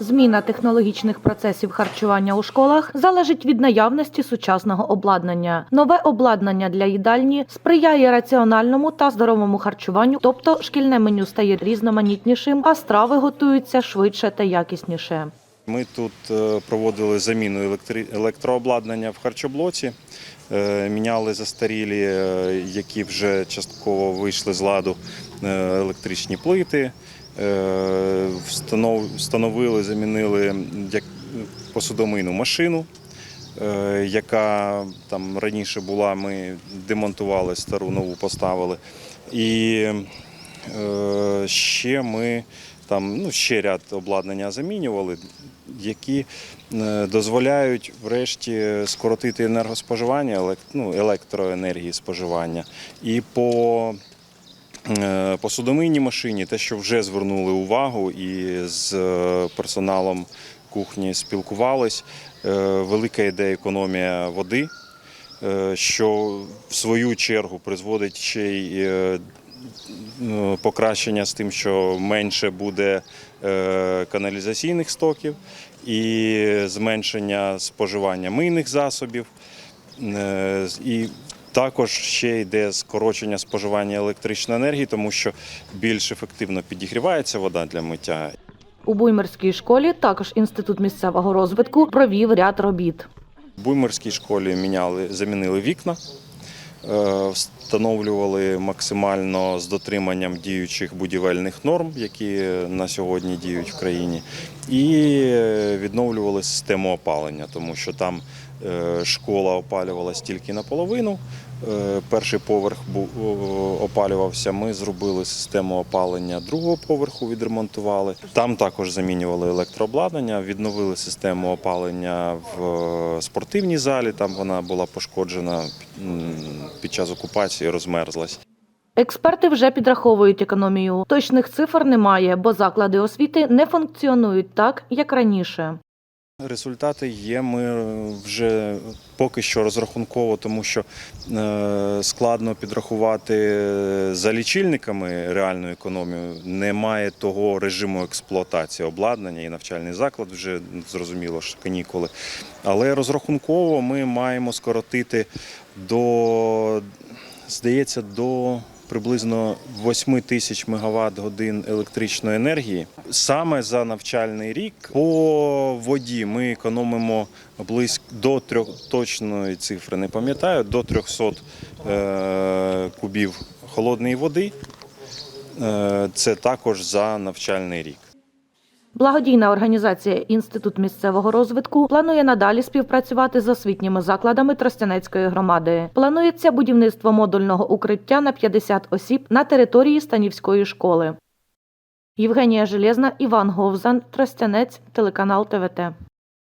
Зміна технологічних процесів харчування у школах залежить від наявності сучасного обладнання. Нове обладнання для їдальні сприяє раціональному та здоровому харчуванню, тобто шкільне меню стає різноманітнішим, а страви готуються швидше та якісніше. Ми тут е, проводили заміну електрообладнання в харчоблоці, е, міняли застарілі, е, які вже частково вийшли з ладу електричні плити, встановили, замінили посудомийну машину. е, Яка там раніше була, ми демонтували стару, нову поставили. І е, ще ми там ну, ще ряд обладнання замінювали, які е, дозволяють врешті скоротити енергоспоживання, ну, електроенергії споживання. І по е, посудомийній машині, те, що вже звернули увагу, і з е, персоналом кухні спілкувались, е, велика йде економія води, е, що в свою чергу призводить ще й е, е, покращення з тим, що менше буде е, каналізаційних стоків і зменшення споживання мийних засобів. Е, І також ще йде скорочення споживання електричної енергії, тому що більш ефективно підігрівається вода для миття. У Буймерській школі також інститут місцевого розвитку провів ряд робіт. У Буймерській школі міняли, замінили вікна, е, встановлювали максимально з дотриманням діючих будівельних норм, які на сьогодні діють в країні, і е, відновлювали систему опалення, тому що там е, школа опалювалась тільки наполовину. Е, Перший поверх опалювався. Ми зробили систему опалення другого поверху, відремонтували. Там також замінювали електрообладнання, відновили систему опалення в спортивній залі. Там вона була пошкоджена під час окупації, розмерзлась. Експерти вже підраховують економію. Точних цифр немає, бо заклади освіти не функціонують так, як раніше. Результати є. Ми вже поки що розрахунково, тому що е, складно підрахувати за лічильниками реальну економію. Немає того режиму експлуатації обладнання і навчальний заклад вже зрозуміло, що канікули. Але розрахунково ми маємо скоротити до, здається, до приблизно 8 тисяч мегаватт годин електричної енергії. Саме за навчальний рік по воді ми економимо близько до трьох точної цифри, не пам'ятаю, до 300 е, кубів холодної води. Е, Це також за навчальний рік. Благодійна організація Інститут місцевого розвитку планує надалі співпрацювати з освітніми закладами Тростянецької громади. Планується будівництво модульного укриття на 50 осіб на території Станівської школи. Євгенія Железна, Іван Говзан, Тростянець, телеканал ТВТ.